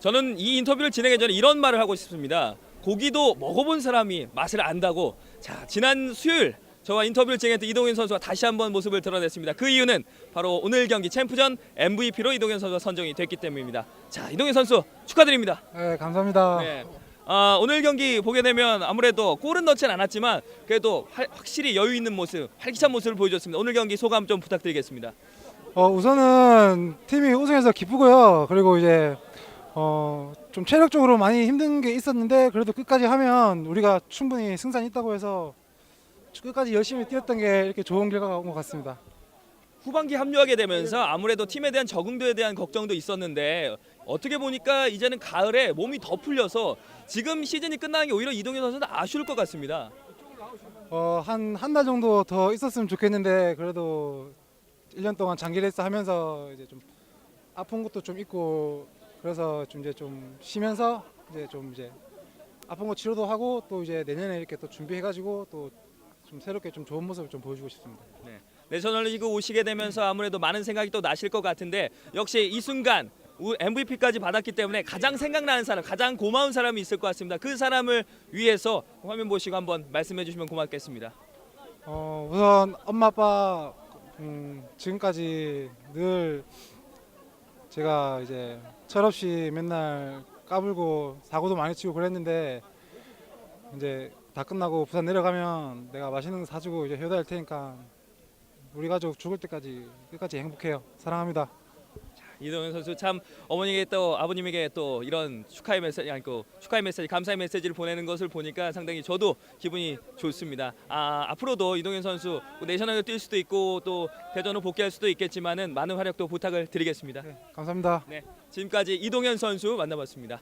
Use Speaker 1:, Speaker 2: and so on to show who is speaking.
Speaker 1: 저는 이 인터뷰를 진행하기 전에 이런 말을 하고 싶습니다. 고기도 먹어본 사람이 맛을 안다고. 자, 지난 수요일 저와 인터뷰를 진행했던 이동현 선수가 다시 한번 모습을 드러냈습니다. 그 이유는 바로 오늘 경기 챔프전 MVP로 이동현 선수가 선정이 됐기 때문입니다. 자, 이동현 선수 축하드립니다.
Speaker 2: 네, 감사합니다.
Speaker 1: 네. 아, 오늘 경기 보게 되면 아무래도 골은 넣진 않았지만 그래도 활- 확실히 여유 있는 모습, 활기찬 모습을 보여줬습니다. 오늘 경기 소감 좀 부탁드리겠습니다.
Speaker 2: 어, 우선은 팀이 우승해서 기쁘고요. 그리고 이제 어, 좀 체력적으로 많이 힘든 게 있었는데 그래도 끝까지 하면 우리가 충분히 승산이 있다고 해서 끝까지 열심히 뛰었던 게 이렇게 좋은 결과가 온 것 같습니다.
Speaker 1: 후반기 합류하게 되면서 아무래도 팀에 대한 적응도에 대한 걱정도 있었는데 어떻게 보니까 이제는 가을에 몸이 더 풀려서 지금 시즌이 끝나는 게 오히려 이동현 선수는 아쉬울 것 같습니다.
Speaker 2: 어, 한 한 달 정도 더 있었으면 좋겠는데 그래도 1년 동안 장기 레이스 하면서 이제 좀 아픈 것도 좀 있고 그래서 좀 이제 좀 쉬면서 이제 좀 이제 아픈 거 치료도 하고 또 이제 내년에 이렇게 또 준비해 가지고 또 좀 새롭게 좀 좋은 모습을 좀 보여주고 싶습니다.
Speaker 1: 내셔널리그 오시게 되면서 아무래도 많은 생각이 또 나실 것 같은데 역시 이 순간 MVP까지 받았기 때문에 가장 생각나는 사람, 가장 고마운 사람이 있을 것 같습니다. 그 사람을 위해서 화면 보시고 한번 말씀해 주시면 고맙겠습니다.
Speaker 2: 어, 우선 엄마 아빠 음, 지금까지 늘 제가 이제 철없이 맨날 까불고 사고도 많이 치고 그랬는데 이제 다 끝나고 부산 내려가면 내가 맛있는 거 사주고 이제 효도할 테니까 우리 가족 죽을 때까지 끝까지 행복해요. 사랑합니다.
Speaker 1: 이동현 선수 참 어머니에게 또 아버님에게 또 이런 축하의 메시지 아니 그 축하의 메시지 감사의 메시지를 보내는 것을 보니까 상당히 저도 기분이 좋습니다. 아 앞으로도 이동현 선수 내셔널을 뛸 수도 있고 또 대전으로 복귀할 수도 있겠지만은 많은 활약도 부탁을 드리겠습니다.
Speaker 2: 네, 감사합니다.
Speaker 1: 네 지금까지 이동현 선수 만나봤습니다.